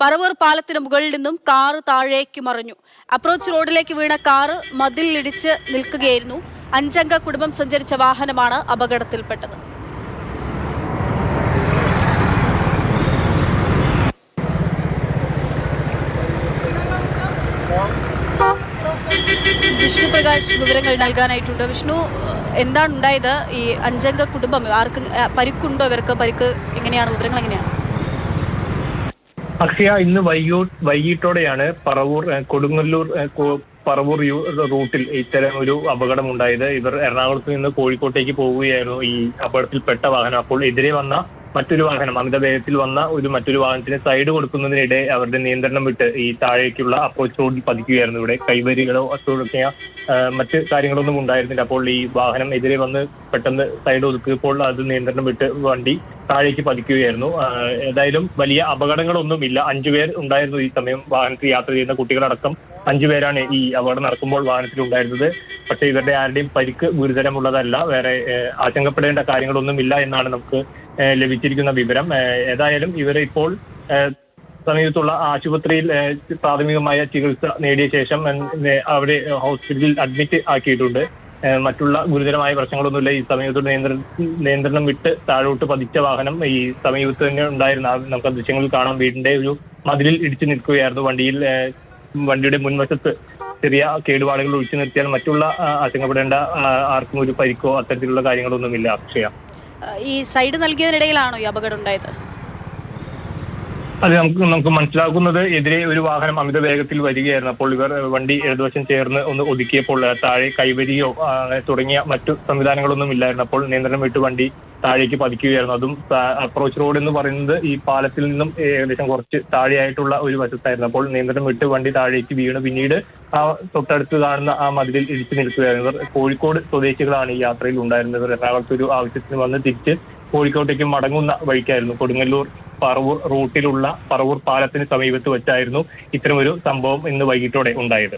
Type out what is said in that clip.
പറവൂർ പാലത്തിന് മുകളിൽ നിന്നും കാറ് താഴേക്ക് മറിഞ്ഞു. അപ്രോച്ച് റോഡിലേക്ക് വീണ കാറ് മതിലിടിച്ച് നിൽക്കുകയായിരുന്നു. അഞ്ചംഗ കുടുംബം സഞ്ചരിച്ച വാഹനമാണ് അപകടത്തിൽപ്പെട്ടത്. വിഷ്ണു പ്രകാശ് വിവരങ്ങൾ നൽകാനായിട്ടുണ്ട്. വിഷ്ണു എന്താണ് ഉണ്ടായത്? ഈ അഞ്ചംഗ കുടുംബം ആർക്കും പരിക്കുണ്ടോ ഇവർക്ക്? പരിക്ക് എങ്ങനെയാണ്? വിവരങ്ങൾ എങ്ങനെയാണ്? അക്ഷയ ഇന്ന് വൈകൂ വൈകിട്ടോടെയാണ് പറവൂർ കൊടുങ്ങല്ലൂർ പറവൂർ റൂട്ടിൽ ഇത്തരം ഒരു അപകടം ഉണ്ടായത് ഇവർ എറണാകുളത്ത് നിന്ന് കോഴിക്കോട്ടേക്ക് പോവുകയായിരുന്നു ഈ അപകടത്തിൽപ്പെട്ട വാഹനം. അപ്പോൾ എതിരെ വന്ന മറ്റൊരു വാഹനം അമിത വേഗത്തിൽ വന്ന ഒരു മറ്റൊരു വാഹനത്തിന് സൈഡ് കൊടുക്കുന്നതിനിടെ അവരുടെ നിയന്ത്രണം വിട്ട് ഈ താഴേക്കുള്ള അപ്രോച്ച് റോഡിൽ പതിക്കുകയായിരുന്നു. ഇവിടെ കൈവരികളോ തുടങ്ങിയ മറ്റ് കാര്യങ്ങളൊന്നും ഉണ്ടായിരുന്നില്ല. അപ്പോൾ ഈ വാഹനം എതിരെ വന്ന് പെട്ടെന്ന് സൈഡ് ഒതുക്കിയപ്പോൾ അത് നിയന്ത്രണം വിട്ട് വണ്ടി താഴേക്ക് പതിക്കുകയായിരുന്നു. ഏതായാലും വലിയ അപകടങ്ങളൊന്നുമില്ല. അഞ്ചുപേർ ഉണ്ടായിരുന്നു ഈ സമയം വാഹനത്തിൽ യാത്ര ചെയ്യുന്ന കുട്ടികളടക്കം. അഞ്ചുപേരാണ് ഈ അപകടം നടക്കുമ്പോൾ വാഹനത്തിൽ ഉണ്ടായിരുന്നത് പക്ഷേ ഇവരുടെ ആരുടെയും പരിക്ക് ഗുരുതരമുള്ളതല്ല. വേറെ ആശങ്കപ്പെടേണ്ട കാര്യങ്ങളൊന്നുമില്ല എന്നാണ് നമുക്ക് ലഭിച്ചിരിക്കുന്ന വിവരം. ഏതായാലും ഇവരെ ഇപ്പോൾ സമീപത്തുള്ള ആശുപത്രിയിൽ പ്രാഥമികമായ ചികിത്സ നേടിയ ശേഷം അവിടെ ഹോസ്പിറ്റലിൽ അഡ്മിറ്റ് ആക്കിയിട്ടുണ്ട്. മറ്റുള്ള ഗുരുതരമായ പ്രശ്നങ്ങളൊന്നുമില്ല. ഈ സമയത്ത് നിയന്ത്രണം വിട്ട് താഴോട്ട് പതിച്ച വാഹനം ഈ സമീപത്ത് തന്നെ ഉണ്ടായിരുന്ന. നമുക്ക് ദൃശ്യങ്ങളിൽ കാണാം. വീടിന്റെ ഒരു മതിലിൽ ഇടിച്ചു നിൽക്കുകയായിരുന്നു വണ്ടിയിൽ വണ്ടിയുടെ മുൻവശത്ത് ചെറിയ കേടുപാടുകൾ ഒഴിച്ചു നിർത്തിയാൽ മറ്റുള്ള ആശങ്കപ്പെടേണ്ട ആർക്കും ഒരു പരിക്കോ അത്തരത്തിലുള്ള കാര്യങ്ങളൊന്നുമില്ല അക്ഷയ. ഈ സൈഡ് നൽകിയതിനിടയിലാണോ ഈ അപകടം ഉണ്ടായത്? അത് നമുക്ക് നമുക്ക് മനസ്സിലാക്കുന്നത് എതിരെ ഒരു വാഹനം അമിത വേഗത്തിൽ വരികയായിരുന്നു. അപ്പോൾ ഇവർ വണ്ടി ഇടതുവശം ചേർന്ന് ഒന്ന് ഒതുക്കിയപ്പോൾ താഴെ കൈവരിയോ തുടങ്ങിയ മറ്റു സംവിധാനങ്ങളൊന്നും ഇല്ലായിരുന്നു. അപ്പോൾ നിയന്ത്രണം വിട്ട് വണ്ടി താഴേക്ക് പതിക്കുകയായിരുന്നു. അതും അപ്രോച്ച് റോഡ് എന്ന് പറയുന്നത് ഈ പാലത്തിൽ നിന്നും ഏകദേശം കുറച്ച് താഴെയായിട്ടുള്ള ഒരു വശത്തായിരുന്നു. അപ്പോൾ നിയന്ത്രണം വിട്ട് വണ്ടി താഴേക്ക് വീണ് പിന്നീട് ആ തൊട്ടടുത്ത് കാണുന്ന ആ മതിലിൽ ഇടിച്ചു നിൽക്കുകയായിരുന്നു. ഇവർ കോഴിക്കോട് സ്വദേശികളാണ് ഈ യാത്രയിൽ ഉണ്ടായിരുന്നത്. എറണാകുളത്ത് ഒരു ആവശ്യത്തിന് വന്ന് തിരിച്ച് കോഴിക്കോട്ടേക്ക് മടങ്ങുന്ന വഴിക്കായിരുന്നു കൊടുങ്ങല്ലൂർ പറവൂർ റൂട്ടിലുള്ള പറവൂർ പാലത്തിന് സമീപത്ത് വെച്ചായിരുന്നു ഇത്തരമൊരു സംഭവം ഇന്ന് വൈകിട്ടോടെ ഉണ്ടായത്.